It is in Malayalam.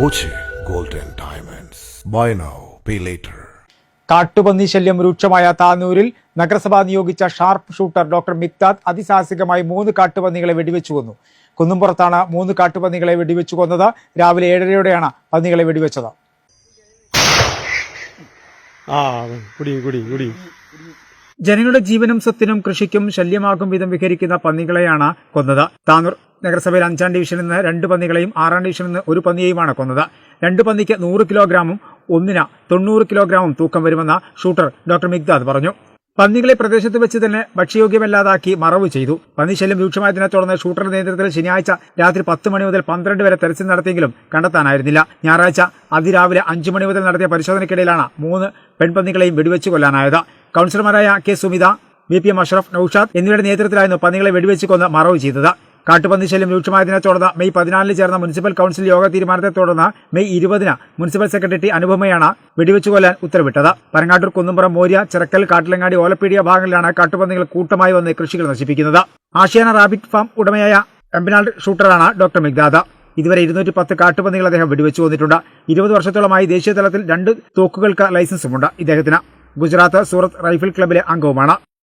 Boche and diamonds buy now pay later കാട്ടുപന്നി ശല്യം രൂക്ഷമായ താനൂരിൽ നഗരസഭ നിയോഗിച്ച ഷാർപ്പ് ഷൂട്ടർ ഡോക്ടർ മിക്താദ് അതിസാഹസികമായി മൂന്ന് കാട്ടുപന്നികളെ വെടിവെച്ചു കൊന്നു. കുന്നുംപുറത്താണ് മൂന്ന് കാട്ടുപന്നികളെ വെടിവെച്ചു കൊന്നത്. രാവിലെ ഏഴരയോടെയാണ് പന്നികളെ വെടിവെച്ചത്. ആ കുടി കുടി കുടി. ജനങ്ങളുടെ ജീവനും സ്വത്തിനും കൃഷിക്കും ശല്യമാകും വിധം വിഹരിക്കുന്ന പന്നികളെയാണ് കൊന്നത്. താനൂർ നഗരസഭയിൽ അഞ്ചാം ഡിവിഷനിൽ നിന്ന് രണ്ട് പന്നികളെയും ആറാം ഡിവിഷനിൽ നിന്ന് ഒരു പന്നിയെയുമാണ് കൊന്നത്. രണ്ട് പന്നിക്ക് നൂറ് കിലോഗ്രാമും ഒന്നിന് തൊണ്ണൂറ് കിലോഗ്രാമും തൂക്കം വരുമെന്ന ഷൂട്ടർ ഡോക്ടർ മിഗ്ദാദ് പറഞ്ഞു. പന്നികളെ പ്രദേശത്ത് വെച്ച് തന്നെ ഭക്ഷ്യയോഗ്യമല്ലാതാക്കി മറവ് ചെയ്തു. പന്നിശല്യം രൂക്ഷമായതിനെ തുടർന്ന് ഷൂട്ടറുടെ നേതൃത്വത്തിൽ ശനിയാഴ്ച രാത്രി പത്ത് മണി മുതൽ പന്ത്രണ്ട് വരെ തെരച്ചിൽ നടത്തിയെങ്കിലും കണ്ടെത്താനായിരുന്നില്ല. ഞായറാഴ്ച അതിരാവിലെ അഞ്ചു മണി മുതൽ നടത്തിയ പരിശോധനയ്ക്കിടയിലാണ് മൂന്ന് പെൺപന്നികളെയും വെടിവെച്ച് കൊല്ലാനായത്. കൌൺസിലർമാരായ K Sumitha B P M Ashraf Naushad എന്നിവരുടെ നേതൃത്വത്തിലായിരുന്നു പന്നികളെ വെടിവെച്ച് കൊന്ന് മറവ് ചെയ്തത്. കാട്ടുപന്നി ശല്യം രൂക്ഷമായതിനെ തുടർന്ന് മെയ് പതിനാലിന് ചേർന്ന മുനിസിപ്പൽ കൌൺസിൽ യോഗ തീരുമാനത്തെ തുടർന്ന് മെയ് ഇരുപതിന് മുനിസിപ്പൽ സെക്രട്ടറി അനുപമയാണ് വെടിവെച്ചു കൊല്ലാൻ ഉത്തരവിട്ടത്. പരങ്ങാട്ടൂർ കുന്നുംപുറം മോര്യ ചിറക്കൽ കാട്ടിലങ്ങാടി ഓലപ്പീടിയ ഭാഗങ്ങളിലാണ് കാട്ടുപന്നികൾ കൂട്ടമായി വന്ന് കൃഷികൾ നശിപ്പിക്കുന്നത്. ആഷ്യാന റാബിറ്റ് ഫാം ഉടമയായ എംബിനാൾഡ് ഷൂട്ടറാണ് ഡോക്ടർ മിഗ്ദാദ. ഇതുവരെ ഇരുന്നൂറ്റി പത്ത് കാട്ടുപന്നികൾ അദ്ദേഹം വെടിവെച്ചു വന്നിട്ടുണ്ട് ഇരുപത് വർഷത്തോളമായി ദേശീയ തലത്തിൽ രണ്ട് തോക്കുകൾക്ക് ലൈസൻസുമുണ്ട്. ഇദ്ദേഹത്തിന് ഗുജറാത്ത് സൂറത്ത് റൈഫിൾ ക്ലബിലെ അംഗവുമാണ്.